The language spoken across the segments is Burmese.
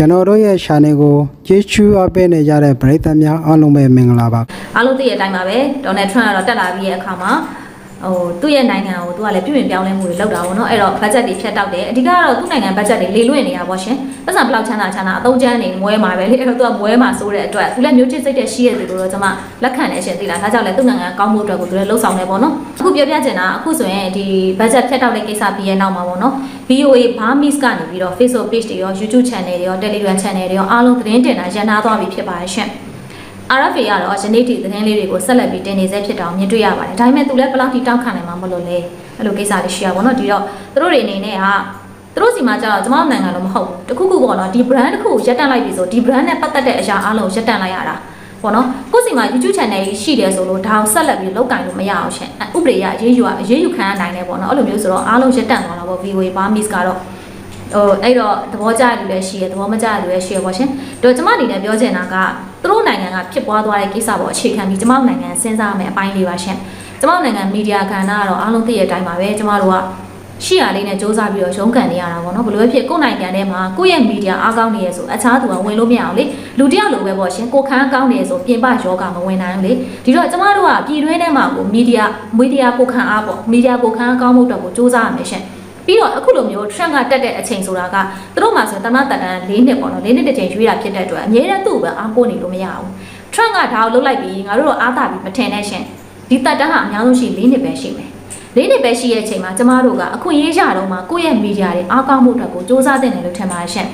ကျွန်တော်တို့ရဲ့ channel ကိုကြည့်ရှုအပ်ပေးနေကြတဲ့ပရိသတ်များအားလုံးပဲမင်္ဂလာပါအားလုံးသိတဲ့အတိုင်းပါပဲဒေါ်နယ်ထရန့်ကတော့တက်လာပြီးရဲ့အခါမှာ ဟိုသူ့ရဲ့နိုင်ငံကိုသူကလည်းပြည်ပြင်ပြောင်းလဲမှုတွေလုပ်တာပေါ့နော်အဲ့တော့ budget တွေဖြတ်တောက်တယ်အဓိကကတော့သူ့နိုင်ငံ budget တွေလေလွင့်နေတာပေါ့ရှင်ပတ်စံဘယ်လောက်ချမ်းသာချမ်းသာအသုံးချမ်းနေမွဲမှာပဲလေအဲ့တော့သူကမွဲမှာစိုးတဲ့အတွက်သူလည်းမျိုးချစ်စိတ်တဲ့ရှိရတဲ့သူတို့တော့ကျွန်မလက်ခံနေရှင်သိလားဒါကြောင့်လည်းသူ့နိုင်ငံကောင်းမှုအတွက်ကိုသူလည်းလှုပ်ဆောင်နေပေါ့နော်အခုပြောပြချင်တာအခုဆိုရင်ဒီ budget ဖြတ်တောက်တဲ့ကိစ္စပြီးရဲ့နောက်မှာပေါ့နော် VOA Burmese ကနေပြီးတော့ Facebook page တွေရော YouTube channel တွေရော Telegram channel တွေရောအားလုံးသတင်းတင်တာရန်နာသွားပြီဖြစ်ပါတယ်ရှင် RFA ကတော့ယနေ့ထိသတင်းလေးတွေကိုဆက်လက်ပြီးတင်နေစေဖြစ်တာကိုမြင်တွေ့ရပါတယ်။ဒါပေမဲ့သူလည်းဘယ်လောက်ထိတောက်ခံနိုင်မှာမလို့လဲအဲ့လိုကိစ္စလေးရှိရပါတော့။ဒီတော့သူတို့တွေအနေနဲ့ကသူတို့စီမှာကျတော့ကျွန်မတို့နိုင်ငံလိုမဟုတ်ဘူး။တခုခုပေါ့နော်ဒီ brand တစ်ခုကိုရပ်တန့်လိုက်ပြီဆိုဒီ brand နဲ့ပတ်သက်တဲ့အရာအလုံးရပ်တန့်လိုက်ရတာပေါ့နော်။ကိုယ့်စီမှာ YouTube channel ကြီးရှိတယ်ဆိုလို့ဒါကိုဆက်လက်ပြီးလုပ်ကင်လို့မရအောင်ရှင်။ဥပဒေရအရေးယူအရေးယူခံရနိုင်တယ်ပေါ့နော်။အဲ့လိုမျိုးဆိုတော့အားလုံးရပ်တန့်သွားတာပေါ့ VOA Burmese ကတော့ဟိုအဲ့တော့သဘောကျတဲ့လူလည်းရှိရသဘောမကျတဲ့လူလည်းရှိရပေါ့ရှင်။တော့ကျမအနေနဲ့ပြောချင်တာက သူတို့နိုင်ငံကဖြစ်ပွားသွားတဲ့ကိစ္စပေါ်အခြေခံပြီးကျမတို့နိုင်ငံစဉ်းစားမယ်အပိုင်းလေးပါရှင်။ကျမတို့နိုင်ငံမီဒီယာကဏ္ဍကတော့အားလုံးသိတဲ့အတိုင်းပါပဲကျမတို့ကရှိရလေးနဲ့စ조사ပြီးတော့ရုန်းကန်နေရတာပေါ့နော်ဘယ်လိုပဲဖြစ်ကိုယ်နိုင်ငံထဲမှာကိုယ့်ရဲ့မီဒီယာအားကောင်းနေရဆိုအခြားသူကဝင်လို့မရအောင်လေလူတစ်ယောက်လိုပဲပေါ့ရှင်ကိုခန်းကောင်းနေဆိုပြင်ပယောဂမဝင်နိုင်ဘူးလေဒီတော့ကျမတို့ကပြည်တွင်းထဲမှာကိုမီဒီယာမီဒီယာကိုခန်းအားပေါ့မီဒီယာကိုခန်းကောင်းမှုအတွက်ကိုစ조사ရမယ်ရှင် ပြီးတော့အခုလိုမျိုး trend ကတက်တဲ့အချိန်ဆိုတာကသူတို့မှဆိုရင်တမန်တန်တန်၄နှစ်ပေါ့နော်၄နှစ်တစ်ချိန်ရွေးတာဖြစ်တဲ့အတွက်အများနဲ့သူ့ကိုပဲအားကိုးနေလို့မရဘူး trend ကဒါကိုလုတ်လိုက်ပြီးငါတို့တော့အားသာပြီးမထင်နဲ့ရှင်ဒီတက်တန်းဟာအများဆုံးရှိ၄နှစ်ပဲရှိမယ်၄နှစ်ပဲရှိတဲ့အချိန်မှာကျမတို့ကအခွင့်အရေးရတော့မှကိုယ့်ရဲ့မီဒီယာတွေအားကောင်းမှုအတွက်ကိုစ조사တင်တယ်လို့ထင်ပါတယ်ရှင်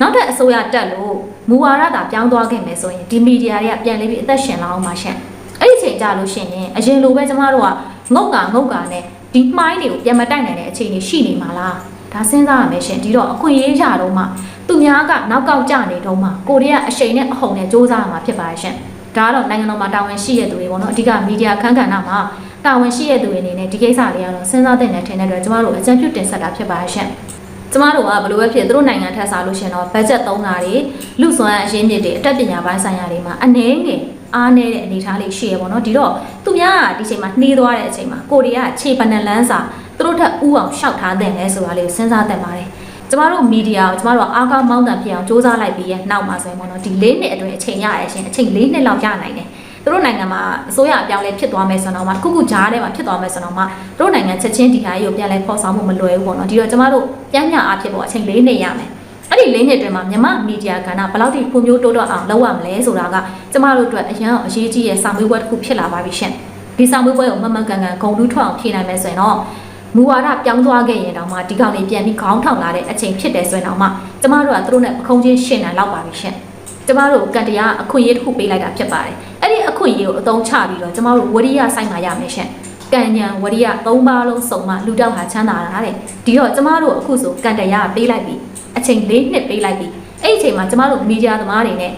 နောက်ထပ်အစိုးရတက်လို့မူဝါဒတာပြောင်းသွားခဲ့မယ်ဆိုရင်ဒီမီဒီယာတွေကပြန်လေးပြီးအသက်ရှင်လာအောင်ပါရှင်အဲ့ဒီအချိန်ကြာလို့ရှိရင်အရင်လိုပဲကျမတို့ကငုတ်ကငုတ်ကနဲ့ ဒီမှိုင်းတွေကိုပြန်မတိုက်နိုင်တဲ့အခြေအနေရှိနေမှာလားဒါစဉ်းစားရမယ်ရှင်ဒီတော့အခွင့်အရေးရတော့မှသူများကနောက်ကောက်ကြနေတော့မှကိုရီးယားအရှိန်နဲ့အဟုန်နဲ့စ조사ရမှာဖြစ်ပါရဲ့ရှင်ဒါကတော့နိုင်ငံတော်မှာတာဝန်ရှိရတဲ့သူတွေပေါ့နော်အဓိကမီဒီယာခန်းကဏ္ဍမှာတာဝန်ရှိရတဲ့သူတွေအနေနဲ့ဒီကိစ္စလေးကတော့စဉ်းစားသင့်တယ်ထင်တဲ့အတွက်ကျမတို့အကြံပြုတင်ဆက်တာဖြစ်ပါရဲ့ရှင်ကျမတို့ကဘယ်လိုပဲဖြစ်သူတို့နိုင်ငံထက်စားလို့ရှင်တော့ဘတ်ဂျက်သုံးတာတွေလူစွမ်းအရင်းမြစ်တွေအတက်ပညာပိုင်းဆိုင်ရာတွေမှာအနည်းငယ် အားနည်းတဲ့အနေအထားလေးရှိရပေါ့နော်ဒီတော့သူများကဒီချိန်မှာနှေးသွားတဲ့အချိန်မှာကိုရီးယားခြေပနလန်းစာသူတို့ထက်ဥအောင်ရှောက်ထားတဲ့လဲဆိုတာလေးကိုစဉ်းစားသင့်ပါတယ်ကျမတို့မီဒီယာကိုကျမတို့အားကောင်းမောင်းတန်ဖြစ်အောင်စ조사လိုက်ပြီးရဲ့နောက်မှာဆိုရင်ပေါ့နော်ဒီ၄နှစ်အတွင်းအချိန်ရရရှင်အချိန်၄နှစ်လောက်ရနိုင်တယ်သူတို့နိုင်ငံမှာအစိုးရအပြောင်းလဲဖြစ်သွားမယ်ဆိုတော့မှခုခုဂျားထဲမှာဖြစ်သွားမယ်ဆိုတော့မှသူတို့နိုင်ငံချက်ချင်းဒီဟာကြီးကိုပြန်လဲဖော်ဆောင်မှုမလွယ်ဘူးပေါ့နော်ဒီတော့ကျမတို့ပြန်ညအားဖြစ်ပေါ့အချိန်၄နှစ်ရမယ် အဲ့ဒီလေးနှစ်အတွင်းမှာမြန်မာမီဒီယာကဏ္ဍဘယ်လောက်ထိဖွံ့ဖြိုးတိုးတက်အောင်လုပ်ရမလဲဆိုတာကကျမတို့အတွက်အရန်အရေးကြီးတဲ့စာမေးပွဲတစ်ခုဖြစ်လာပါပြီရှင်ဒီစာမေးပွဲကိုမှန်မှန်ကန်ကန်ဂုံတူးထွက်အောင်ဖြေနိုင်မယ်ဆိုရင်တော့မူဝါဒပြောင်းသွားခဲ့ရင်တောင်မှဒီကောင်လေးပြန်ပြီးခေါင်းထောင်လာတဲ့အချိန်ဖြစ်တယ်ဆိုရင်တော့မှကျမတို့ကသူတို့နဲ့ပခုံးချင်းရှင်းနိုင်လောက်ပါပြီရှင်ကျမတို့ကန်တရားအခွင့်အရေးတစ်ခုပေးလိုက်တာဖြစ်ပါတယ်အဲ့ဒီအခွင့်အရေးကိုအသုံးချပြီးတော့ကျမတို့ဝရိယစိုက်မှာရမယ်ရှင်ကံညာဝရိယသုံးပါးလုံးစုံမှလူတောက်ဟာချမ်းသာတာတဲ့ဒီတော့ကျမတို့အခုဆိုကန်တရားပေးလိုက်ပြီ အချိန်၄နှစ်ပေးလိုက်ပြီအဲ့ဒီအချိန်မှာကျမတို့မီဒီယာသမားတွေနဲ့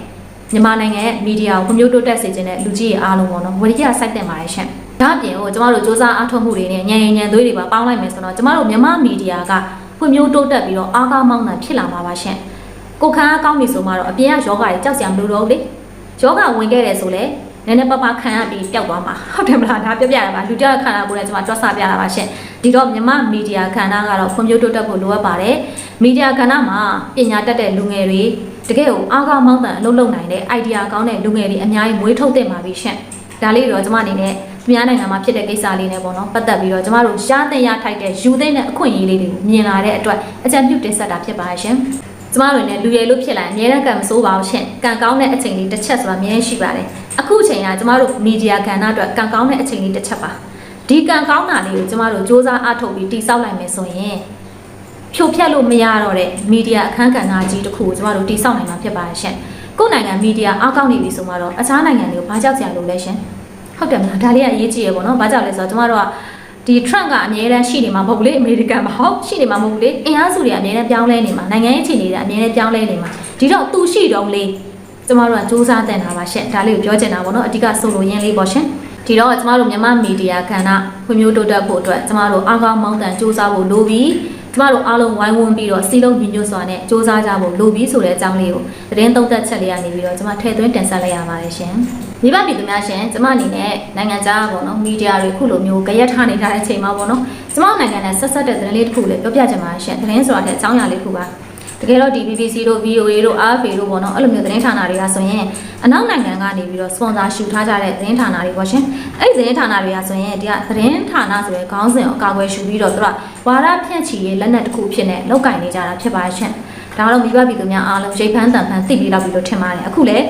မြန်မာနိုင်ငံရဲ့မီဒီယာကိုဖွံ့ဖြိုးတိုးတက်စေခြင်းနဲ့လူကြီးရဲ့အားလုံးပေါ့နော်ဝရိယစိုက်တင်ပါတယ်ရှင်ဒါအပြင်ဟိုကျမတို့စ조사အားထုတ်မှုတွေနဲ့ညံရင်ညံသွေးတွေပါပေါင်းလိုက်မယ်ဆိုတော့ကျမတို့မြန်မာမီဒီယာကဖွံ့ဖြိုးတိုးတက်ပြီးတော့အားကောင်းမောင်းနှံဖြစ်လာမှာပါရှင်ကိုခန်းအားကောင်းပြီဆိုမှတော့အပြင်ကယောဂတွေကြောက်စရာမလိုတော့ဘူးလေယောဂဝင်ခဲ့တယ်ဆိုလဲ နည်းနည်းပပခံရပြီးပျောက်သွားမှာဟုတ်တယ်မလားဒါပြပြရပါလူကြောက်ခံရဖို့လည်းကျွန်မတွက်ဆပြတာပါရှင်ဒီတော့မြမမီဒီယာခန္ဓာကတော့ဖွံ့ဖြိုးတိုးတက်ဖို့လိုအပ်ပါတယ်မီဒီယာခန္ဓာမှာပညာတတ်တဲ့လူငယ်တွေတကယ်ကိုအားကောင်းမောင်းတန်အလုပ်လုပ်နိုင်တဲ့ idea ကောင်းတဲ့လူငယ်တွေအများကြီးမွေးထုတ်တင်ပါပြီရှင်ဒါလေးတော့ကျွန်မအနေနဲ့သူများနိုင်ငံမှာဖြစ်တဲ့ကိစ္စလေးနဲ့ပေါ့နော်ပတ်သက်ပြီးတော့ကျမတို့ရှားတင်ရထိုက်တဲ့ယူသိတဲ့အခွင့်အရေးလေးတွေကိုမြင်လာတဲ့အတွက်အကြံပြုတင်ဆက်တာဖြစ်ပါရှင်ကျမတို့လည်းလူရည်လို့ဖြစ်လာရင်အများနဲ့ကံမစိုးပါဘူးရှင်ကံကောင်းတဲ့အချိန်လေးတစ်ချက်ဆိုတာအများကြီးရှိပါတယ် အခုအချိန်ကကျမတို့မီဒီယာကဏ္ဍအတွက်ကံကောင်းတဲ့အချိန်လေးတစ်ချက်ပါဒီကံကောင်းတာလေးကိုကျမတို့စ조사အားထုတ်ပြီးတိစောက်လိုက်မယ်ဆိုရင်ဖြိုဖျက်လို့မရတော့တဲ့မီဒီယာအခန်းကဏ္ဍကြီးတစ်ခုကိုကျမတို့တိစောက်နိုင်မှာဖြစ်ပါတယ်ရှင်ကိုယ့်နိုင်ငံမီဒီယာအားကောင်းနေပြီဆိုမှတော့အခြားနိုင်ငံတွေကိုဘာကြောက်ကြရလို့လဲရှင်ဟုတ်တယ်မလားဒါလေးကအရေးကြီးရပေါ့နော်ဘာကြောက်လဲဆိုတော့ကျမတို့ကဒီ Trump ကအမြဲတမ်းရှိနေမှာမဟုတ်ဘူးလေအမေရိကန်မှာဟုတ်ရှိနေမှာမဟုတ်ဘူးလေအင်အားစုတွေကအမြဲတမ်းပြောင်းလဲနေမှာနိုင်ငံရေးအခြေအနေတွေကအမြဲတမ်းပြောင်းလဲနေမှာဒီတော့သူရှိတော့လေ ကျမတို့ကစူးစမ်းတင်တာပါရှင့်ဒါလေးကိုပြောချင်တာပေါ့နော်အဓိကဆိုလိုရင်းလေးပေါ့ရှင်ဒီတော့ကျမတို့မြန်မာမီဒီယာကဏ္ဍဖွံ့ဖြိုးတိုးတက်ဖို့အတွက်ကျမတို့အားကောင်းမောင်းတန်စူးစမ်းဖို့လိုပြီးကျမတို့အားလုံးဝိုင်းဝန်းပြီးတော့စီလုံးညီညွတ်စွာနဲ့စူးစမ်းကြဖို့လိုပြီးဆိုတဲ့အကြောင်းလေးကိုသတင်းသုံးသပ်ချက်လေးကနေပြီးတော့ကျမထည့်သွင်းတင်ဆက်လိုက်ရပါတယ်ရှင်မိဘပြည်သူများရှင်ကျမအနေနဲ့နိုင်ငံခြားပေါ့နော်မီဒီယာတွေခုလိုမျိုးကြရက်ထားနေတဲ့အချိန်မှာပေါ့နော်ကျမနိုင်ငံနဲ့ဆက်ဆက်တဲ့သတင်းလေးတစ်ခုလေးပြောပြချင်ပါတယ်ရှင်သတင်းဆိုတာတဲ့အကြောင်းအရာလေးတစ်ခုပါ တတကယ်တော့ဒီ BBC တို့ VOA တို့ RFA တို့ပေါ့နော်အဲ့လိုမျိုးသတင်းဌာနတွေကဆိုရင်အနောက်နိုင်ငံကနေပြီးတော့ sponsor ရှူထားကြတဲ့သတင်းဌာနတွေပေါ့ရှင်အဲ့ဒီသတင်းဌာနတွေကဆိုရင်ဒီကသတင်းဌာနဆိုရယ်ခေါင်းစဉ်ကိုအကာအကွယ်ရှူပြီးတော့သူကဝါဒဖြန့်ချီရေးလက်နက်တစ်ခုဖြစ်နေလောက်ကင်နေကြတာဖြစ်ပါရှင်ဒါတော့မိဘပြည်သူများအားလုံးရိတ်ဖန်းတန်ဖန်းသိပြီးတော့ပြီးလို့ထင်ပါတယ်အခုလည်း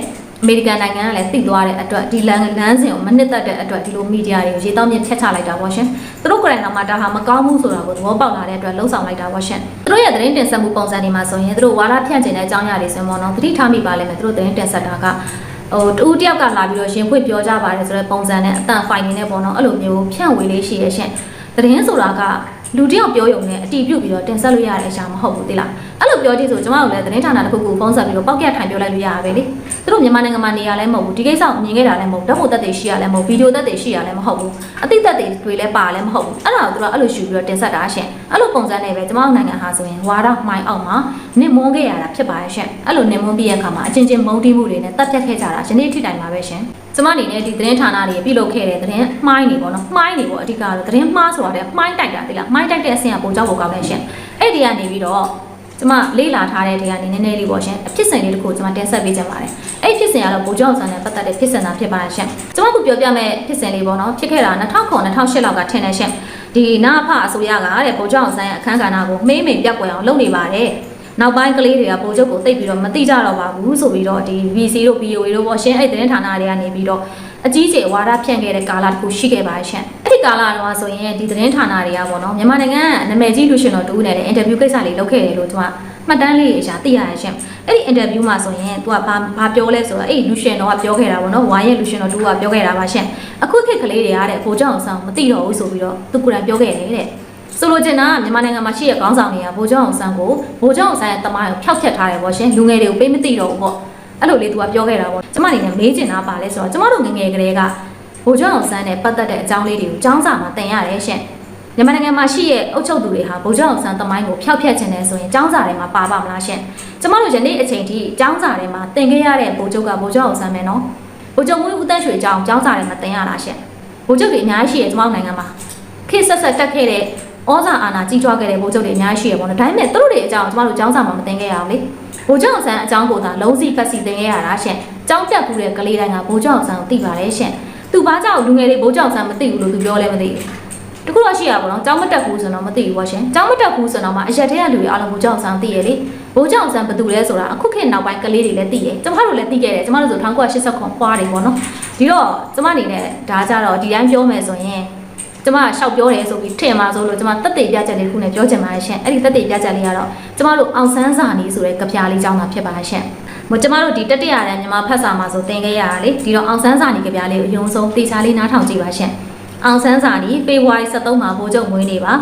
အမေရိကန်နိုင်ငံကလည်းသိသွားတဲ့အတွက်ဒီလန်လန်းစဉ်ကိုမနစ်သက်တဲ့အတွက်ဒီလိုမီဒီယာတွေကိုရေတောင်းမြင့်ဖျက်ချလိုက်တာပေါ့ရှင်သူတို့ကိုယ်တိုင်ကမှဒါဟာမကောင်းဘူးဆိုတာကိုသဘောပေါက်လာတဲ့အတွက်လှုံ့ဆော်လိုက်တာပေါ့ရှင်သူတို့ရဲ့သတင်းတင်ဆက်မှုပုံစံတွေမှာဆိုရင်သူတို့ဝါဒဖြန့်ကျင်တဲ့အကြောင်းအရာတွေဆိုရင်ပေါ့နော်သတိထားမိပါလိမ့်မယ်သူတို့သတင်းတင်ဆက်တာကဟိုတူတယောက်ကလာပြီးတော့ရှင်ဖွင့်ပြောကြပါတယ်ဆိုတဲ့ပုံစံနဲ့အတန်ဖိုင်နေနဲ့ပေါ့နော်အဲ့လိုမျိုးဖြန့်ဝေလေးရှိရရှင်သတင်းဆိုတာက လူတယောက်ပြောရုံနဲ့အတီးပြုတ်ပြီးတော့တင်ဆက်လို့ရတဲ့အရာမဟုတ်ဘူးတိလားအဲ့လိုပြောကြည့်ဆိုကျွန်မတို့လည်းသတင်းဌာနတစ်ခုခုဖုန်းဆက်ပြီးတော့ပောက်ကက်ထိုင်ပြောလိုက်လို့ရတာပဲလေသူတို့မြန်မာနိုင်ငံမှာနေရလဲမဟုတ်ဘူးဒီကိစ္စကိုမြင်ခဲ့တာလည်းမဟုတ်ဓာတ်ပုံသက်တွေရှိရလဲမဟုတ်ဗီဒီယိုသက်တွေရှိရလဲမဟုတ်ဘူးအသိသက်တွေလည်းပါလဲမဟုတ်ဘူးအဲ့ဒါကိုသူတို့အဲ့လိုရှူပြီးတော့တင်ဆက်တာရှင်အဲ့လိုပုံစံနဲ့ပဲကျွန်မတို့နိုင်ငံဟာဆိုရင်ဝါဒမှိုင်းအောင်မှာနစ်မွန်းခဲ့ရတာဖြစ်ပါရဲ့ရှင်အဲ့လိုနစ်မွန်းပြီးရဲ့အခါမှာအချင်းချင်းမုန်းတီးမှုတွေနဲ့တပ်ဖြတ်ခဲ့ကြတာယနေ့ထိတိုင်မှာပဲရှင် ကျမအနေနဲ့ဒီသတင်းဌာနတွေပြုလုပ်ခဲ့တဲ့သတင်းမှိုင်းနေပေါ့နော်မှိုင်းနေပေါ့အဓိကတော့သတင်းမှားဆိုတာတဲ့မှိုင်းတိုက်တာတိလားမှိုင်းတိုက်တဲ့အဆင့်ကပုံကြောက်ပုံကောင်းတဲ့ရှင်အဲ့ဒီကနေပြီးတော့ကျမလေ့လာထားတဲ့တရားနေနည်းနည်းလေးပေါ့ရှင်အဖြစ်စဉ်လေးတစ်ခုကျမတင်ဆက်ပေးချင်ပါတယ်အဲ့ဖြစ်စဉ်ကတော့ဗိုလ်ချုပ်အောင်ဆန်းနဲ့ပတ်သက်တဲ့ဖြစ်စဉ်သာဖြစ်ပါတယ်ရှင်ကျမကပြောပြမယ့်ဖြစ်စဉ်လေးပေါ့နော်ဖြစ်ခဲ့တာ2009 2008လောက်ကထင်တယ်ရှင်ဒီနာဖအစိုးရကတဲ့ဗိုလ်ချုပ်အောင်ဆန်းရဲ့အခန်းကဏ္ဍကိုမေးမိန်ပြတ်ပွက်အောင်လုပ်နေပါတယ် နောက်ပိုင်းကလေးတွေကဗိုလ်ချုပ်ကိုသိပ်ပြီးတော့မသိကြတော့ပါဘူးဆိုပြီးတော့ဒီ VC တို့ BOA တို့ပေါ့ရှင်အဲ့သတင်းဌာနတွေကနေပြီးတော့အကြီးကျယ်ဝါဒဖြန့်ခဲ့တဲ့ကာလတစ်ခုရှိခဲ့ပါရှင်အဲ့ဒီကာလတော့ဆိုရင်ဒီသတင်းဌာနတွေကပေါ့နော်မြန်မာနိုင်ငံကနာမည်ကြီးလူရှင်တော်တူနဲ့လည်းအင်တာဗျူးကိစ္စလေးလုပ်ခဲ့တယ်လို့ကျွန်မမှတ်တမ်းလေးအရာသိရတယ်ရှင်အဲ့ဒီအင်တာဗျူးမှာဆိုရင်သူကဘာဘာပြောလဲဆိုတော့အဲ့လူရှင်တော်ကပြောခဲ့တာပေါ့နော်ဝိုင်းရဲ့လူရှင်တော်တူကပြောခဲ့တာပါရှင်အခုခေတ်ကလေးတွေကတဲ့ဗိုလ်ချုပ်အောင်ဆောင်မသိတော့ဘူးဆိုပြီးတော့သူကိုယ်တိုင်ပြောခဲ့တယ်တဲ့ ဆိုလိုချင်တာကမြန်မာနိုင်ငံမှာရှိတဲ့ခေါင်းဆောင်တွေကဗိုလ်ချုပ်အောင်ဆန်းကိုဗိုလ်ချုပ်အောင်ဆန်းရဲ့တမိုင်းကိုဖျောက်ဖျက်ထားတယ်ပေါ့ရှင်လူငယ်တွေကိုပေးမသိတော့ဘူးပေါ့အဲ့လိုလေးသူကပြောခဲ့တာပေါ့ကျမအနေနဲ့မေးချင်တာပါလဲဆိုတော့ကျမတို့ငယ်ငယ်ကလေးကဗိုလ်ချုပ်အောင်ဆန်းနဲ့ပတ်သက်တဲ့အကြောင်းလေးတွေကိုကျောင်းစာမှာသင်ရတယ်ရှင်မြန်မာနိုင်ငံမှာရှိတဲ့အုပ်ချုပ်သူတွေဟာဗိုလ်ချုပ်အောင်ဆန်းတမိုင်းကိုဖျောက်ဖျက်ခြင်းနဲ့ဆိုရင်ကျောင်းစာတွေမှာပါပါမလားရှင်ကျမတို့ယနေ့အချိန်ထိကျောင်းစာတွေမှာသင်ခဲ့ရတဲ့ဗိုလ်ချုပ်ကဗိုလ်ချုပ်အောင်ဆန်းပဲနော်ဗိုလ်ချုပ်မွေးဦးတန်းရွှေကျောင်းကျောင်းစာတွေမှာသင်ရတာရှင်ဗိုလ်ချုပ်တွေအများကြီးရှိရဲ့ကျမတို့နိုင်ငံမှာခေတ်ဆက်ဆက်တက်ခဲ့တဲ့ ဩဇာအာဏာကြီးထွားခဲ့တဲ့ဗိုလ်ချုပ်တွေအများကြီးရှိရပေါ့နော်ဒါပေမဲ့သူတို့တွေအကြောင်းကျမတို့ကျောင်းစာမှာမသင်ခဲ့ရအောင်လေဗိုလ်ချုပ်အောင်ဆန်းအကြောင်းကိုသာလုံးစီပတ်စီသင်ခဲ့ရတာရှင်ကျောင်းတက်ဘူးတဲ့ကလေးတိုင်းကဗိုလ်ချုပ်အောင်ဆန်းကိုသိပါတယ်ရှင်သူဘာကြောင့်လူငယ်တွေဗိုလ်ချုပ်အောင်ဆန်းမသိဘူးလို့သူပြောလဲမသိဘူးတခုတော့ရှိရပါတော့ကျောင်းမတက်ဘူးဆိုတော့မသိဘူးပေါ့ရှင်ကျောင်းမတက်ဘူးဆိုတော့မှအရက်ထဲကလူတွေအားလုံးဗိုလ်ချုပ်အောင်ဆန်းသိရလေဗိုလ်ချုပ်အောင်ဆန်းဘယ်သူလဲဆိုတာအခုခေတ်နောက်ပိုင်းကလေးတွေလည်းသိတယ်ကျမတို့လည်းသိခဲ့တယ်ကျမတို့ဆို1980ခွန်ပွားတယ်ပေါ့နော်ဒီတော့ကျမအနေနဲ့ဒါကြတော့ဒီတိုင်းပြောမယ်ဆိုရင် ကျမရှောက်ပြောတယ်ဆိုပြီးထင်မှာဆိုလို့ကျမတက်တေပြချက်လေးတစ်ခုနဲ့ပြောချင်ပါတယ်ရှင်အဲ့ဒီတက်တေပြချက်လေးကတော့ကျမတို့အောင်ဆန်းစာနီးဆိုတဲ့ကြပြလေးကြောင်းတာဖြစ်ပါရှင်မကျမတို့ဒီတတိယရန်မြန်မာဖတ်စာမှာဆိုသင်ခဲ့ရတာလေဒီတော့အောင်ဆန်းစာနီးကြပြလေးကိုအယုံဆုံးတေချာလေးနားထောင်ကြည့်ပါရှင် အောင်ဆန်းစာနီဖေဖော်ဝါရီ23မှာဗိုလ်ချုပ်မွေးနေပါ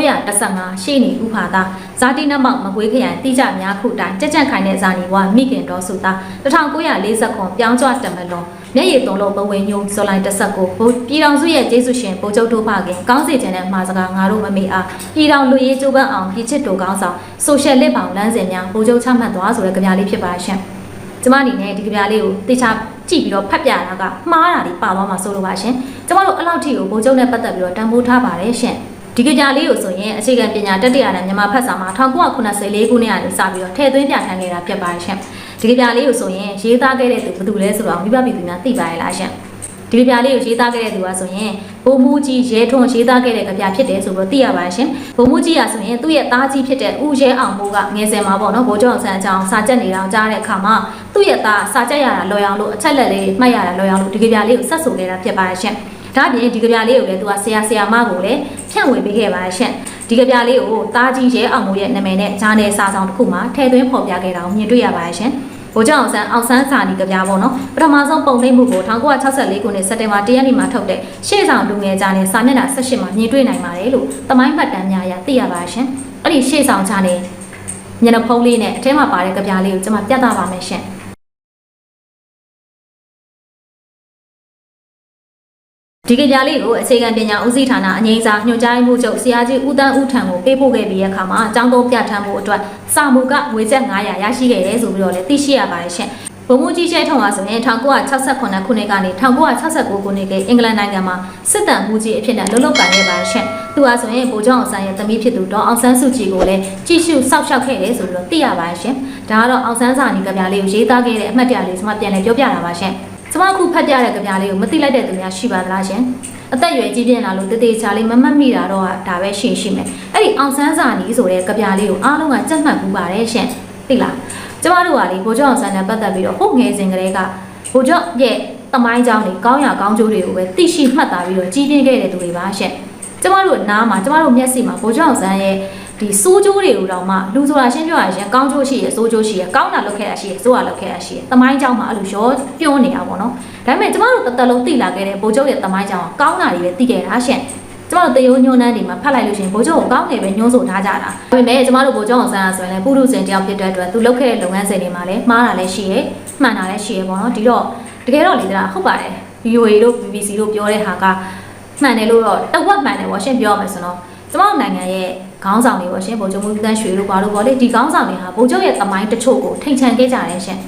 1915ရှေ့နေဥဖာသာဇာတိနမောက်မကွေးခရိုင်တိကျများခုတိုင်ကြက်ကြက်ခိုင်တဲ့ဇာနီဝမိခင်တော်စုသား1940ခွန်ပြောင်းကြွတမလွန်မျက်ရည်သုံးလုံးပဝေညုံဇော်လိုင်းတစ်ဆက်ကိုပြည်တော်စုရဲ့ကျေးဇူးရှင်ဗိုလ်ချုပ်တို့ဖခင်ကောင်းစီခြင်းနဲ့မှာစကားငါတို့မမေ့အားပြည်တော်လူရေးကျိုးပန်းအောင်ပြည်ချစ်တို့ကောင်းဆောင်ဆိုရှယ်လစ်ပေါင်လမ်းစဉ်များဗိုလ်ချုပ်ချမှတ်သွားဆိုတဲ့ကြပြလေးဖြစ်ပါရှင် ကျမအနေနဲ့ဒီကြပြလေးကိုတေချာကြည့်ပြီးတော့ဖတ်ပြတာကမှားတာတွေပါသွားမှာဆိုလိုပါရှင်ကျမတို့အလောက်ထိကိုဗိုလ်ချုပ်နဲ့ပတ်သက်ပြီးတော့တန်ဖိုးထားပါတယ်ရှင်ဒီကြပြလေးကိုဆိုရင်အခြေခံပညာတတိယနဲ့မြန်မာဖတ်စာမှာ1984ခုနှစ်ကနေစပြီးတော့ထည့်သွင်းပြဋ္ဌာန်းခဲ့တာဖြစ်ပါတယ်ရှင်ဒီကြပြလေးကိုဆိုရင်ရေးသားခဲ့တဲ့သူဘယ်သူလဲဆိုတော့မိဘပြည်သူများသိပါရဲ့လားရှင် ဒီကြပြလေးကိုရေးသားခဲ့တဲ့သူကဆိုရင်ဘုံမူကြီးရဲထွန်းရေးသားခဲ့တဲ့ကြပြဖြစ်တယ်ဆိုတော့သိရပါရှင်ဘုံမူကြီးကဆိုရင်သူ့ရဲ့သားကြီးဖြစ်တဲ့ဦးရဲအောင်မိုးကငယ်စဉ်မှာပေါ့နော်ဗိုလ်ချုပ်အောင်ဆန်းအကြောင်းစာကြက်နေတာကိုကြားတဲ့အခါမှာသူ့ရဲ့သားစာကြက်ရတာလော်ရအောင်လို့အချက်လက်လေးမှတ်ရတာလော်ရအောင်လို့ဒီကြပြလေးကိုဆက်ဆိုခဲ့တာဖြစ်ပါရှင်ဒါ့အပြင်ဒီကြပြလေးကိုလည်းသူကဆရာဆရာမကိုလည်းဖြန့်ဝေပေးခဲ့ပါရှင်ဒီကြပြလေးကိုသားကြီးရဲအောင်မိုးရဲ့နာမည်နဲ့ဂျာနယ်စာဆောင်တစ်ခုမှာထည့်သွင်းဖော်ပြခဲ့တာကိုမြင်တွေ့ရပါရှင် ဗိုလ်ချုပ်အောင်ဆန်းအောင်ဆန်းစာနီကြပြပေါ့နော်ပထမဆုံးပုံနှိပ်မှုကို1964ခုနှစ်စက်တင်ဘာ1ရက်နေ့မှာထုတ်တဲ့ရှေ့ဆောင်လူငယ်ဂျာနယ်စာမျက်နှာ18မှာမြင်တွေ့နိုင်ပါတယ်လို့တမိုင်းမှတ်တမ်းများအရသိရပါရှင်အဲ့ဒီရှေ့ဆောင်ဂျာနယ်မျက်နှာဖုံးလေးနဲ့အထဲမှာပါတဲ့ကြပြလေးကိုကျွန်မပြသပါမယ်ရှင် ဒီကြပြလေးကိုအခြေခံပညာဦးစီးဌာနအငိမ့်စာညွှန်ကြားမှုချုပ်ဆရာကြီးဦးတန်းဦးထံကိုပေးပို့ခဲ့ပြီးတဲ့အခါမှာအကြောင်းသုံးပြဋ္ဌာန်းဖို့အတွက်စာမူကငွေကျပ်900ရရှိခဲ့တယ်ဆိုပြီးတော့လည်းသိရှိရပါတယ်ရှင်။ဒဗိုလ်မှူးကြီးကျဲထုံဟာဆိုရင်1968ခုနှစ်ကနေ1969ခုနှစ်ကအင်္ဂလန်နိုင်ငံမှာစစ်တပ်မှုကြီးအဖြစ်နဲ့လှုပ်လှုပ်ကန်ခဲ့ပါရှင့်။သူဟာဆိုရင်ဗိုလ်ချုပ်အောင်ဆန်းရဲ့သမီးဖြစ်သူဒေါအောင်ဆန်းစုကြည်ကိုလည်းကြည့်ရှုစောင့်ရှောက်ခဲ့တယ်ဆိုပြီးတော့သိရပါရှင့်။ဒါကတော့အောင်ဆန်းစာနီကဗျာလေးကိုရေးသားခဲ့တဲ့အမှတ်တရလေးကျွန်မပြန်လည်ပြောပြတာပါရှင့်။ ကျွန်မအခုဖတ်ပြတဲ့ကြပြလေးကိုမသိလိုက်တဲ့သူများရှိပါသလားရှင်အသက်အရွယ်ကြီးပြင်းလာလို့တသေးချာလေးမမှတ်မိတာတော့ဒါပဲရှင်းရှိမယ်အဲ့ဒီအောင်ဆန်းစာနီဆိုတဲ့ကြပြလေးကိုအားလုံးကကြက်မှတ်ပူပါတယ်ရှင်သိလားကျမတို့ကလေဘိုးကျောင်းအောင်ဆန်းနဲ့ပတ်သက်ပြီးတော့ဟုတ်ငယ်စဉ်ကလေးကဘိုးကျောင်းရဲ့တမိုင်းကြောင်းတွေကောင်းရကောင်းကျိုးတွေကိုပဲသိရှိမှတ်သားပြီးတော့ကြီးပြင်းခဲ့တဲ့သူတွေပါရှင်ကျမတို့နားမှာကျမတို့မျက်စိမှာဘိုးကျောင်းအောင်ဆန်းရဲ့ ဒီစိုးကျိုးတွေကိုတော့မှလူဆိုတာရှင်းပြောရရင်ကောင်းကျိုးရှိရစိုးကျိုးရှိရကောင်းတာလုပ်ခဲ့တာရှိရစိုးတာလုပ်ခဲ့တာရှိရတမိုင်းကြောင်းမှာအဲ့လိုရောပြောနေတာပေါ့နော်ဒါပေမဲ့ကျမတို့တစ်သက်လုံးသိလာခဲ့တဲ့ဘိုးချုပ်ရဲ့တမိုင်းကြောင်းကောင်းတာတွေပဲသိခဲ့တာရှင်ကျမတို့တရုံညွန်းနှန်းတွေမှာဖတ်လိုက်လို့ရှိရင်ဘိုးချုပ်ကိုကောင်းတယ်ပဲညွှန်းဆိုထားကြတာဒါပေမဲ့ကျမတို့ဘိုးချုပ်အောင်ဆန်းရဆိုရင်လည်းပုရုဇဉ်တယောက်ဖြစ်တဲ့အတွက်သူလုပ်ခဲ့တဲ့လုပ်ငန်းစဉ်တွေမှာလည်းမှားတာလည်းရှိရမှန်တာလည်းရှိရပေါ့နော်ဒီတော့တကယ်တော့လေဒါဟုတ်ပါတယ် VOA တို့ BBC တို့ပြောတဲ့ဟာကမှန်တယ်လို့တော့တဝက်မှန်တယ်ပေါ့ရှင်ပြောရမယ်ဆိုတော့ ကျမတို့နိုင်ငံရဲ့ခေါင်းဆောင်တွေပေါ့ရှင်ဗိုလ်ချုပ်မှုတန်းရွှေတို့ဘာလို့ပေါ့လေဒီခေါင်းဆောင်တွေဟာဗိုလ်ချုပ်ရဲ့တမိုင်းတချို့ကိုထိန်ချန်ခဲ့ကြတယ်ရှင်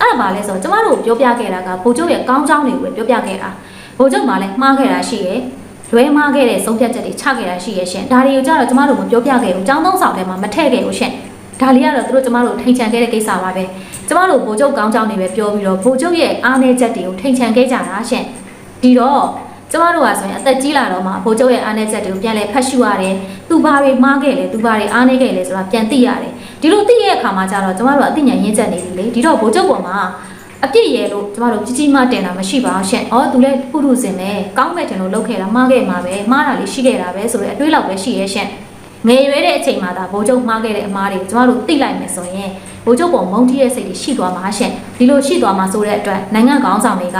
အဲ့ဒါပါလဲဆိုတော့ကျမတို့ပြောပြခဲ့တာကဗိုလ်ချုပ်ရဲ့ကောင်းကြောင်းတွေကိုပဲပြောပြခဲ့တာဗိုလ်ချုပ်မှလည်းမှားခဲ့တာရှိရယ်လွဲမှားခဲ့တဲ့ဆုံးဖြတ်ချက်တွေချခဲ့တာရှိရရှင်ဒါတွေကိုကြတော့ကျမတို့မပြောပြခဲ့ဘူးចောင်းသုံးဆောင်ထဲမှာမထည့်ခဲ့ဘူးရှင်ဒါလေးကတော့သူတို့ကျမတို့ထိန်ချန်ခဲ့တဲ့ကိစ္စပါပဲကျမတို့ဗိုလ်ချုပ်ကောင်းကြောင်းတွေပဲပြောပြီးတော့ဗိုလ်ချုပ်ရဲ့အားနည်းချက်တွေကိုထိန်ချန်ခဲ့ကြတာရှင်ဒီတော့ ကျမတို့ကဆိုရင်အသက်ကြီးလာတော့မှဗိုလ်ချုပ်ရဲ့အားနည်းချက်တွေကိုပြန်လဲဖတ်ရှုရတယ်။သူဘာတွေမှားခဲ့လဲသူဘာတွေအားနည်းခဲ့လဲဆိုတာပြန်သိရတယ်။ဒီလိုသိရတဲ့အခါမှာကျတော့ကျမတို့ကအသိဉာဏ်ရင့်ချက်နေပြီလေ။ဒီတော့ဗိုလ်ချုပ်ပေါ်မှာအပြစ်ရလို့ကျမတို့ကြီးကြီးမားတင်တာမရှိပါဘူးရှင့်။အော်သူလည်းပုရုဇဉ်ပဲ။ကောင်းမဲ့တယ်လို့လုပ်ခဲ့တာမှားခဲ့မှာပဲ။မှားတာလေးရှိခဲ့တာပဲဆိုတော့အတွေးလောက်ပဲရှိရဲ့ရှင့်။ငယ်ရွယ်တဲ့အချိန်မှာဒါဗိုလ်ချုပ်မှားခဲ့တဲ့အမားတွေကျမတို့သိလိုက်မယ်ဆိုရင်ဗိုလ်ချုပ်ပေါ်မုန်းတီးရဲ့စိတ်တွေရှိသွားမှာရှင့်။ဒီလိုရှိသွားမှာဆိုတဲ့အတွက်နိုင်ငံကောင်းဆောင်တွေက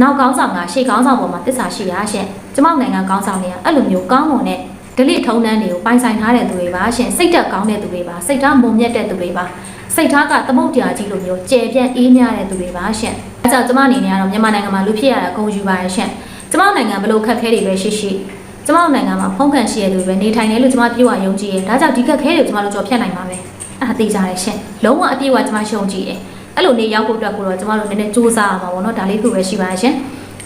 နောက်ကောင်းဆောင်ကရှေ့ကောင်းဆောင်ပေါ်မှာတစ္ဆာရှိရရှင့်။ကျမနိုင်ငံကောင်းဆောင်တွေကအဲ့လိုမျိုးကောင်းမွန်တဲ့ဒလိထုံးတန်းတွေကိုပိုင်ဆိုင်ထားတဲ့သူတွေပါရှင်စိတ်တက်ကောင်းတဲ့သူတွေပါစိတ်ထားမုံမြတ်တဲ့သူတွေပါစိတ်ထားကသမုတ်တရားကြီးလိုမျိုးကြဲပြန့်အေးမြတဲ့သူတွေပါရှင်အဲကြောင့်ကျမအနေနဲ့ကတော့မြန်မာနိုင်ငံမှာလူဖြစ်ရတာဂုဏ်ယူပါရရှင်ကျမနိုင်ငံဘလို့ခက်ခဲတွေပဲရှိရှိကျမနိုင်ငံမှာဖုံးကန်ရှိရသူပဲနေထိုင်တယ်လို့ကျမပြေဝယုံကြည်ရဒါကြောင့်ဒီခက်ခဲတွေကိုကျမတို့ကြော်ဖြတ်နိုင်ပါပဲအဲ့ဒါသိကြရရှင်လုံးဝအပြေဝကျမရှုံကြည်တယ် အဲ့လိုနေရောက်ဖို့အတွက်ကိုတော့ကျမတို့နည်းနည်းစူးစမ်းရမှာပေါ့နော်ဒါလေးခုပဲရှိပါရှင်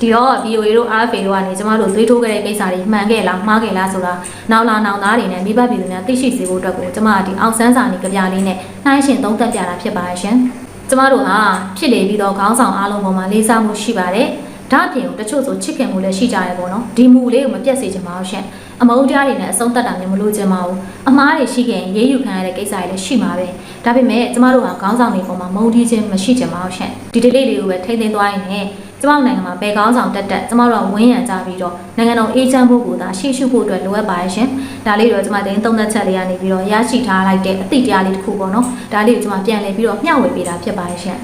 ဒီတော့ VOA တို့ RFA တို့ကနေကျမတို့သွေးထိုးခဲ့တဲ့ကိစ္စတွေမှန်ခဲ့လားမှားခဲ့လားဆိုတာနောက်လာနောက်သားတွေနဲ့မိဘပြည်သူများသိရှိစေဖို့အတွက်ကိုကျမကဒီအောင်ဆန်းစာနေကြပြလေးနဲ့နှိုင်းရှင်သုံးသပ်ပြတာဖြစ်ပါရဲ့ရှင်ကျမတို့ဟာဖြစ်လေပြီးတော့ခေါင်းဆောင်အားလုံးပေါ်မှာလေးစားမှုရှိပါတယ်ဒါအပြင်တချို့ဆိုချစ်ခင်မှုလည်းရှိကြရပေါ့နော်ဒီမူလေးကိုမပြတ်စေချင်ပါဘူးရှင် အမုန်းတရားတွေနဲ့အဆုံးသတ်တာမျိုးမလုပ်ချင်ပါဘူးအမားတွေရှိခင်ရေးယူခံရတဲ့ကိစ္စတွေလည်းရှိမှာပဲဒါပေမဲ့ကျမတို့ဟာခေါင်းဆောင်တွေပေါ်မှာမုန်းတီးခြင်းမရှိချင်ပါဘူးရှင်ဒီဒလေးလေးကိုပဲထိမ့်သိမ်းသွားရင်လည်းကျမတို့နိုင်ငံမှာဘယ်ကောင်းဆောင်တက်တက်ကျမတို့ကဝင်းရံကြပြီးတော့နိုင်ငံတော်အေးချမ်းဖို့ကိုသာရှေ့ရှုဖို့အတွက်လိုအပ်ပါရဲ့ရှင်ဒါလေးတော့ကျမတင်သုံးသက်ချက်လေးကနေပြီးတော့ရရှိထားလိုက်တဲ့အသိတရားလေးတစ်ခုပေါ့နော်ဒါလေးကိုကျမပြန်လည်ပြီးတော့မျှဝေပေးတာဖြစ်ပါရဲ့ရှင်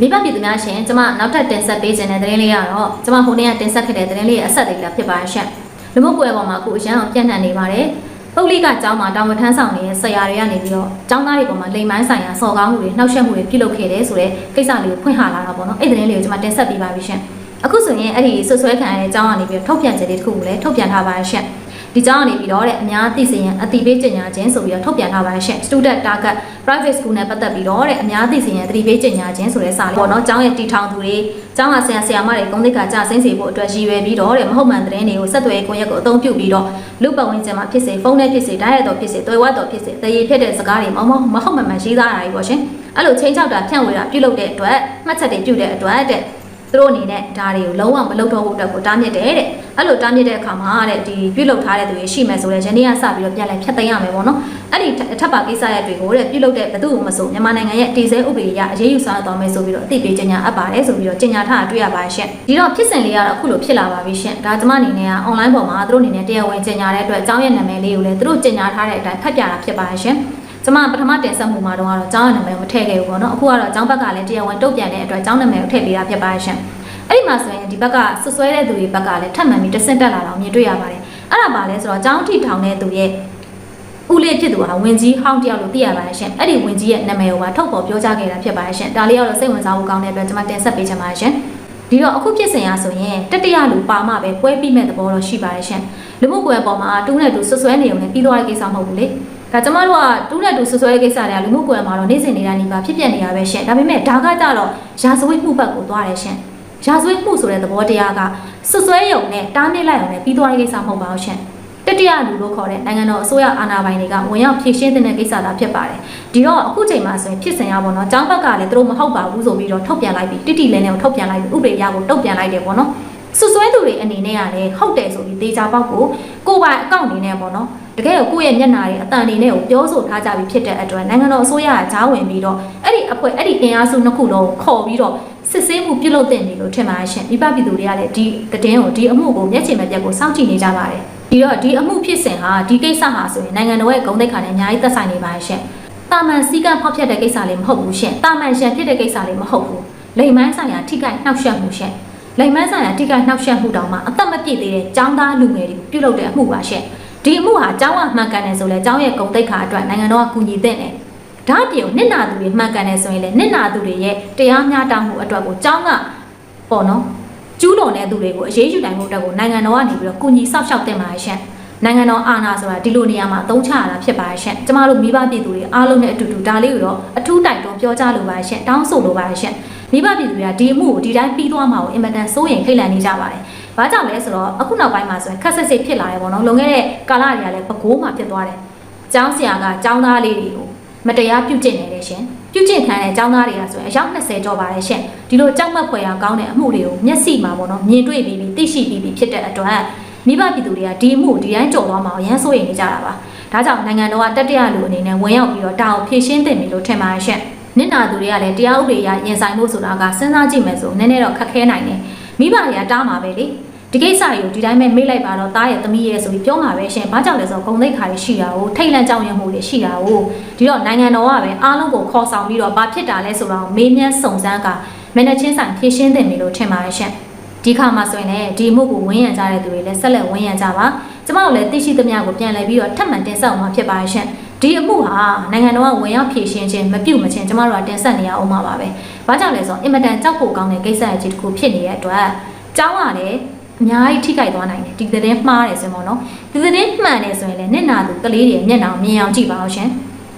မိဘပြည်သူများရှင်ကျမနောက်ထပ်တင်ဆက်ပေးခြင်းတဲ့သတင်းလေးကတော့ကျမဟိုနေ့ကတင်ဆက်ခဲ့တဲ့သတင်းလေးရဲ့အဆက်လေးလည်းဖြစ်ပါရဲ့ရှင် လူမှုကွယ်ပေါ်မှာအခုအရန်အောင်ပြန့်နှံ့နေပါတယ်ပုတ်လိကကျောင်းမှာတာဝန်ထမ်းဆောင်နေတဲ့ဆရာတွေကနေပြီးတော့ကျောင်းသားတွေပေါ်မှာလိမ်မိုင်းဆိုင်ရာစော်ကားမှုတွေနှောက်ယှက်မှုတွေပြုလုပ်ခဲ့တယ်ဆိုတဲ့ကိစ္စလေးကိုဖွင့်ဟလာတာပေါ့နော်အဲ့ဒီသတင်းလေးကိုကျွန်မတင်ဆက်ပေးပါပြီရှင်အခုဆိုရင်အဲ့ဒီဆွဆွဲခံရတဲ့ကျောင်းကနေပြီးတော့ထုတ်ပြန်ချက်လေးတစ်ခုကိုလည်းထုတ်ပြန်ထားပါရှင် ဒီကျောင်းကနေပြီးတော့တဲ့အများသိစေရန်အတိပေးကြေညာခြင်းဆိုပြီးတော့ထုတ်ပြန်ထားပါရှင် student target private school နဲ့ပတ်သက်ပြီးတော့တဲ့အများသိစေရန်အတိပေးကြေညာခြင်းဆိုတဲ့စာလေးပေါ့နော်ကျောင်းရဲ့တီထောင်သူတွေကျောင်းကဆရာဆရာမတွေဂုဏ်သိက္ခာကြဆင်းစေဖို့အတွက်ရည်ရွယ်ပြီးတော့တဲ့မဟုတ်မှန်သတင်းတွေကိုဆက်သွယ်ကွန်ရက်ကိုအသုံးပြုပြီးတော့လူပတ်ဝန်းကျင်မှာဖြစ်စေဖုန်းနဲ့ဖြစ်စေဓာတ်ရိုက်တော်ဖြစ်စေတွေ့ဝတ်တော်ဖြစ်စေတရေဖြစ်တဲ့စကားတွေမဟုတ်မဟုတ်မှန်မှန်ရေးသားတာကြီးပေါ့ရှင်အဲ့လိုချင်းချောက်တာဖြန့်ဝေတာပြုလုပ်တဲ့အတွက်မှတ်ချက်တွေပြုတဲ့အတွက်တဲ့ သူတို့အနေနဲ့ဒါတွေကိုလုံးဝမလုပ်တော့ဘူးအတွက်ကိုတားမြစ်တယ်တဲ့အဲ့လိုတားမြစ်တဲ့အခါမှာတဲ့ဒီပြုလုပ်ထားတဲ့သူတွေရှိမယ်ဆိုတော့ယနေ့ကစပြီးတော့ပြန်လဲဖြတ်သိမ်းရမယ်ပေါ့နော်အဲ့ဒီထပ်ပါကိစ္စရဲ့တွေကိုတဲ့ပြုလုပ်တဲ့ဘသူ့ကိုမဆိုမြန်မာနိုင်ငံရဲ့တည်ဆဲဥပဒေအရအရေးယူဆောင်သွားမယ်ဆိုပြီးတော့အသိပေးကြေညာအပ်ပါတယ်ဆိုပြီးတော့ကြေညာထားတာတွေ့ရပါရှင့်ဒီတော့ဖြစ်စဉ်လေးကတော့အခုလိုဖြစ်လာပါပြီရှင့်ဒါကျမအနေနဲ့က online ပေါ်မှာသူတို့အနေနဲ့တရားဝင်ကြေညာတဲ့အတွက်အကြောင်းရဲ့နာမည်လေးကိုလည်းသူတို့ကြေညာထားတဲ့အတိုင်းဖတ်ပြတာဖြစ်ပါရှင့် ကျမပထမတင်ဆက်မှုမှာတော့အကြောင်းနာမည်ကိုမထည့်ခဲ့ဘူးပေါ့နော်အခုကတော့အကြောင်းဘက်ကလည်းတရားဝင်တုတ်ပြန်တဲ့အတွက်အကြောင်းနာမည်ကိုထည့်ပေးတာဖြစ်ပါရှင့်အဲ့ဒီမှာဆိုရင်ဒီဘက်ကဆွဆွဲတဲ့သူတွေဘက်ကလည်းထပ်မံပြီးတဆင့်တက်လာတော့မြင်တွေ့ရပါတယ်အဲ့ဒါပါလဲဆိုတော့အကြောင်းထိထောင်တဲ့သူရဲ့ဦးလေးဖြစ်သူဟာဝင်ကြီးဟောင်းတယောက်လို့သိရပါတယ်ရှင်အဲ့ဒီဝင်ကြီးရဲ့နာမည်ကိုပါထုတ်ပေါ်ပြောကြားခဲ့တာဖြစ်ပါတယ်ရှင်ဒါလေးကတော့စိတ်ဝင်စားဖို့ကောင်းတဲ့အတွက်ကျွန်မတင်ဆက်ပေးချင်ပါတယ်ရှင်ဒီတော့အခုဖြစ်စဉ်ရဆိုရင်တတရလူပါမှပဲပွဲပြီးမဲ့သဘောတော့ရှိပါတယ်ရှင်လူမှုကွယ်ပေါ်မှာတူးနဲ့တူဆွဆွဲနေုံနဲ့ပြီးသွားတဲ့ကိစ္စမဟုတ်ဘူးလေ ဒါကျမတို့ကတူးနဲ့တူဆွဆွဲကိစ္စတွေကလူမှုကွယ်မှာတော့နေ့စဉ်နေတိုင်းနေပါဖြစ်ပျက်နေရပဲရှင်ဒါပေမဲ့ဒါကကြတော့ရာဇဝတ်မှုဘက်ကိုသွားတယ်ရှင်ရာဇဝတ်မှုဆိုတဲ့သဘောတရားကဆွဆွဲရုံနဲ့တားမြစ်လိုက်ရုံနဲ့ပြီးသွားတဲ့ကိစ္စမဟုတ်ပါဘူးရှင်တတိယလူလို့ခေါ်တဲ့နိုင်ငံတော်အစိုးရအာဏာပိုင်တွေကဝင်ရောက်ဖြည့်ရှင်းတဲ့ကိစ္စသာဖြစ်ပါတယ်ဒီတော့အခုချိန်မှာဆိုရင်ဖြစ်စဉ်ရပါတော့ចောင်းဘက်ကလည်းသူတို့မဟုတ်ပါဘူးဆိုပြီးတော့ထုတ်ပြန်လိုက်ပြီးတိတိလဲနဲ့ကိုထုတ်ပြန်လိုက်ပြီးဥပဒေရကိုတုတ်ပြန်လိုက်တယ်ပေါ့နော်ဆွဆွဲသူတွေအနေနဲ့ကလည်းဟုတ်တယ်ဆိုပြီးတေချာပေါက်ကိုကိုယ်ပိုင်အကောင့်အနေနဲ့ပေါ့နော် တကယ်ကိုကိုယ့်ရဲ့မျက်နှာတွေအတန်တွေနဲ့ကိုပြောဆိုထားကြပြီးဖြစ်တဲ့အတွက်နိုင်ငံတော်အစိုးရကကြားဝင်ပြီးတော့အဲ့ဒီအဖွဲ့အဲ့ဒီအင်အားစုနှစ်ခုလုံးကိုခေါ်ပြီးတော့စစ်ဆေးမှုပြုလုပ်တဲ့နေလို့ထင်ပါရဲ့ရှင်မိဘပြည်သူတွေကလည်းဒီသတင်းကိုဒီအမှုကိုမျက်ခြေမပြတ်ကိုစောင့်ကြည့်နေကြပါတယ်ဒီတော့ဒီအမှုဖြစ်စဉ်ဟာဒီကိစ္စဟာဆိုရင်နိုင်ငံတော်ရဲ့ဂုဏ်သိက္ခာနဲ့အများကြီးသက်ဆိုင်နေပါရဲ့ရှင်တာမန်စည်းကမ်းဖောက်ဖျက်တဲ့ကိစ္စလေးမဟုတ်ဘူးရှင်တာမန်ရန်ဖြစ်တဲ့ကိစ္စလေးမဟုတ်ဘူးလိမ်မိုင်းဆိုင်ရာထိခိုက်နှောက်ယှက်မှုရှင်လိမ်မိုင်းဆိုင်ရာထိခိုက်နှောက်ယှက်မှုတောင်မှအသက်မပြည့်သေးတဲ့ចောင်းသားလူငယ်တွေကိုပြုလုပ်တဲ့အမှုပါရှင် ဒီအမှုဟာကျောင်းကမှန်ကန်တယ်ဆိုလဲကျောင်းရဲ့ဂုဏ်သိက္ခာအတွက်နိုင်ငံတော်ကကူညီသင့်တယ်။ဒါအပြင်နစ်နာသူတွေမှန်ကန်တယ်ဆိုရင်လည်းနစ်နာသူတွေရဲ့တရားမျှတမှုအတွက်ကိုကျောင်းကပေါ့နော်ကျူးလွန်တဲ့သူတွေကိုအရေးယူနိုင်မှုအတွက်ကိုနိုင်ငံတော်ကနေပြီးတော့ကူညီဆောက်ရှောက်တင်ပါရှင့်။နိုင်ငံတော်အာဏာဆိုတာဒီလိုနေရာမှာအသုံးချရတာဖြစ်ပါရှင့်။ကျမတို့မိဘပြည်သူတွေအားလုံးနဲ့အတူတူဒါလေးကိုတော့အထူးတိုက်တွန်းပြောကြားလိုပါရှင့်။တောင်းဆိုလိုပါရှင့်။မိဘပြည်သူတွေကဒီအမှုကိုဒီတိုင်းပြီးသွားမှာကိုအင်မတန်စိုးရိမ်ထိတ်လန့်နေကြပါတယ်။ ဘာကြောင့်လဲဆိုတော့အခုနောက်ပိုင်းမှာဆိုရင်ခက်ဆက်ဆက်ဖြစ်လာတယ်ပေါ့နော်လုံခဲ့တဲ့ကာလတွေကလည်းပကိုးမှဖြစ်သွားတယ်။ကျောင်းဆရာကကျောင်းသားလေးတွေကိုမတရားပြုတ်ကျင့်နေတယ်ရှင်။ပြုတ်ကျင့်ခံတဲ့ကျောင်းသားတွေကဆိုရင်အယောက်20ကျော်ပါတယ်ရှင်။ဒီလိုကြောက်မက်ဖွယ်ရာကောင်းတဲ့အမှုတွေကိုမျက်စိမှာပေါ့နော်မြင်တွေ့ပြီးပြီးသိရှိပြီးပြီးဖြစ်တဲ့အတွက်မိဘပြည်သူတွေကဒီအမှုဒီတိုင်းကြော်သွားမှာကိုရမ်းစိုးရိမ်နေကြတာပါ။ဒါကြောင့်နိုင်ငံတော်ကတတိယလူအနေနဲ့ဝင်ရောက်ပြီးတော့တာကိုဖြည့်ရှင်းတင်ပြီလို့ထင်ပါတယ်ရှင်။နစ်နာသူတွေကလည်းတရားဥပဒေအရရင်ဆိုင်ဖို့ဆိုတာကစဉ်းစားကြည့်မယ်ဆိုနည်းနည်းတော့ခက်ခဲနိုင်တယ်။မိဘတွေကတားမှာပဲလေ။ ဒီကိစ္စတွေကိုဒီတိုင်းပဲမေ့လိုက်ပါတော့တားရဲ့သမီးရဲ့ဆိုပြီးပြောမှာပဲရှင်။ဘာကြောင့်လဲဆိုတော့ဂုံသိက္ခာတွေရှိတာကိုထိတ်လန့်ကြောက်ရွံ့မှုတွေရှိတာကိုဒီတော့နိုင်ငံတော်ကပဲအားလုံးကိုခေါ်ဆောင်ပြီးတော့ဘာဖြစ်တာလဲဆိုတော့မေးမြန်းစုံစမ်းကမန်နချင်းဆိုင်ဖြည့်ရှင်းတင်ပြီလို့ထင်ပါတယ်ရှင်။ဒီခါမှာဆိုရင်လည်းဒီမှုကိုဝန်းရံကြတဲ့သူတွေလည်းဆက်လက်ဝန်းရံကြပါ။ကျမတို့လည်းသိရှိသမျှကိုပြန်လည်ပြီးတော့ထပ်မံတင်ဆက်အောင်မှာဖြစ်ပါတယ်ရှင်။ဒီအမှုဟာနိုင်ငံတော်ကဝင်ရောက်ဖြည့်ရှင်းခြင်းမပြုတ်မချင်းကျမတို့ကတင်ဆက်နေရအောင်ပါပဲ။ဘာကြောင့်လဲဆိုတော့အင်မတန်ကြောက်ဖို့ကောင်းတဲ့ကိစ္စအကြီးတစ်ခုဖြစ်နေတဲ့အတွက်ကျောင်းကလည်း အများကြီးထိခိုက်သွားနိုင်တယ်ဒီသတင်းမှားတယ်ဆိုရင်ပေါ့နော်ဒီသတင်းမှန်တယ်ဆိုရင်လည်းနစ်နာသူကလေးတွေမျက်နှာကိုမြင်အောင်ကြည့်ပါအောင်ရှင်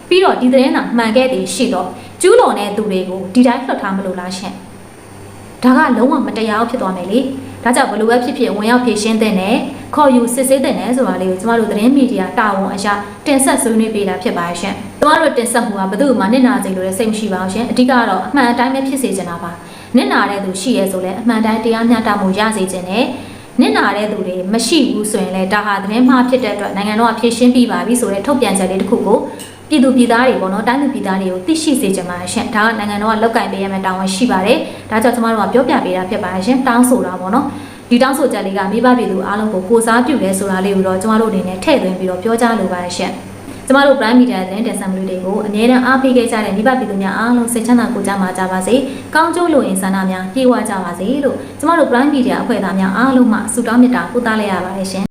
ပြီးတော့ဒီသတင်းသာမှန်ခဲ့သည်ရှိတော့ကျူးလွန်တဲ့သူတွေကိုဒီတိုင်းလွှတ်ထားမလို့လားရှင်ဒါကလုံးဝမတရားဖြစ်သွားမယ်လေဒါကြောင့်ဘလို့ပဲဖြစ်ဖြစ်ဝင်ရောက်ဖြည့်ရှင်းတဲ့နဲ့ခေါ်ယူစစ်ဆေးတဲ့နဲ့ဆိုတာလေးကိုကျမတို့သတင်းမီဒီယာတာဝန်အရာတင်ဆက်ဆွေးနွေးပေးတာဖြစ်ပါရှင်ကျမတို့တင်ဆက်မှုကဘယ်သူမှနစ်နာစေလို့လည်းစိတ်မရှိပါဘူးရှင်အဓိကတော့အမှန်အတိုင်းပဲဖြစ်စေချင်တာပါနစ်နာတဲ့သူရှိရဲဆိုလဲအမှန်တိုင်းတရားမျှတမှုရစေခြင်းနဲ့ နစ်နာတဲ့သူတွေမရှိဘူးဆိုရင်လည်းဒါဟာသတင်းမှားဖြစ်တဲ့အတွက်နိုင်ငံတော်ကဖြည့်ရှင်းပြီးပါပြီဆိုတဲ့ထုတ်ပြန်ချက်လေးတစ်ခုကိုပြည်သူပြည်သားတွေပေါ့နော်တိုင်းသူပြည်သားတွေကိုသိရှိစေချင်ပါရှင်ဒါကနိုင်ငံတော်ကလောက်ကင်ပေးရမယ့်တာဝန်ရှိပါတယ်ဒါကြောင့်ကျမတို့ကပြောပြပေးတာဖြစ်ပါရှင်တောင်းဆိုတာပေါ့နော်ဒီတောင်းဆိုချက်လေးကမိဘပြည်သူအားလုံးကိုကိုစားပြုတယ်ဆိုတာလေးကိုတော့ကျမတို့အနေနဲ့ထည့်သွင်းပြီးတော့ပြောကြားလိုပါတယ်ရှင် ကျမတို့ Prime Media သတင်းတင်ဆက်မှုတွေကိုအမြဲတမ်းအားပေးခဲ့ကြတဲ့မိဘပြည်သူများအားလုံးစိတ်ချမ်းသာကိုယ်ကျန်းမာကြပါစေ။ကောင်းကျိုးလိုရင်ဆန္ဒများပြေဝကြပါစေလို့ကျမတို့ Prime Media အဖွဲ့သားများအားလုံးမှဆုတောင်းမေတ္တာပို့သလိုက်ရပါတယ်ရှင်